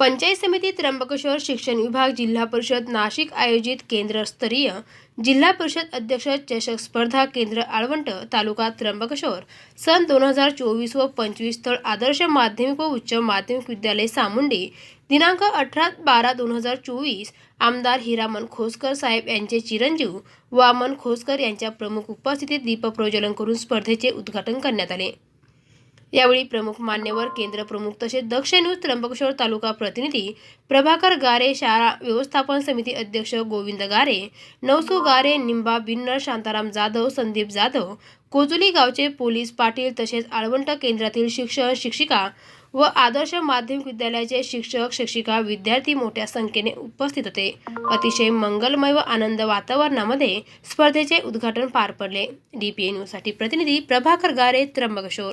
पंचायत समिती त्र्यंबकेश्वर शिक्षण विभाग जिल्हा परिषद नाशिक आयोजित केंद्रस्तरीय जिल्हा परिषद अध्यक्ष चषक स्पर्धा केंद्र आळवंट तालुका त्र्यंबकेश्वर सन दोन हजार चोवीस व पंचवीस स्थळ आदर्श माध्यमिक व उच्च माध्यमिक विद्यालय सामुंडी दिनांक अठरा बारा दोन हजार चोवीस आमदार हिरामन खोसकर साहेब यांचे चिरंजीव वामन खोसकर यांच्या प्रमुख उपस्थितीत दीपप्रज्वलन करून स्पर्धेचे उद्घाटन करण्यात आले. यावेळी प्रमुख मान्यवर केंद्र प्रमुख तसेच दक्षिणूज त्र्यंबकेश्वर तालुका प्रतिनिधी प्रभाकर गारे शाळा व्यवस्थापन समिती अध्यक्ष गोविंद गारे नवसू गारे निंबा बिन्नर शांताराम जाधव संदीप जाधव कोजुली गावचे पोलीस पाटील तसेच आळवंट केंद्रातील शिक्षक शिक्षिका व आदर्श माध्यमिक विद्यालयाचे शिक्षक शिक्षिका विद्यार्थी मोठ्या संख्येने उपस्थित होते. अतिशय मंगलमय व आनंद वातावरणामध्ये स्पर्धेचे उद्घाटन पार पडले. डीपीए न्यूजसाठी प्रतिनिधी प्रभाकर गारे त्र्यंबकेश्वर.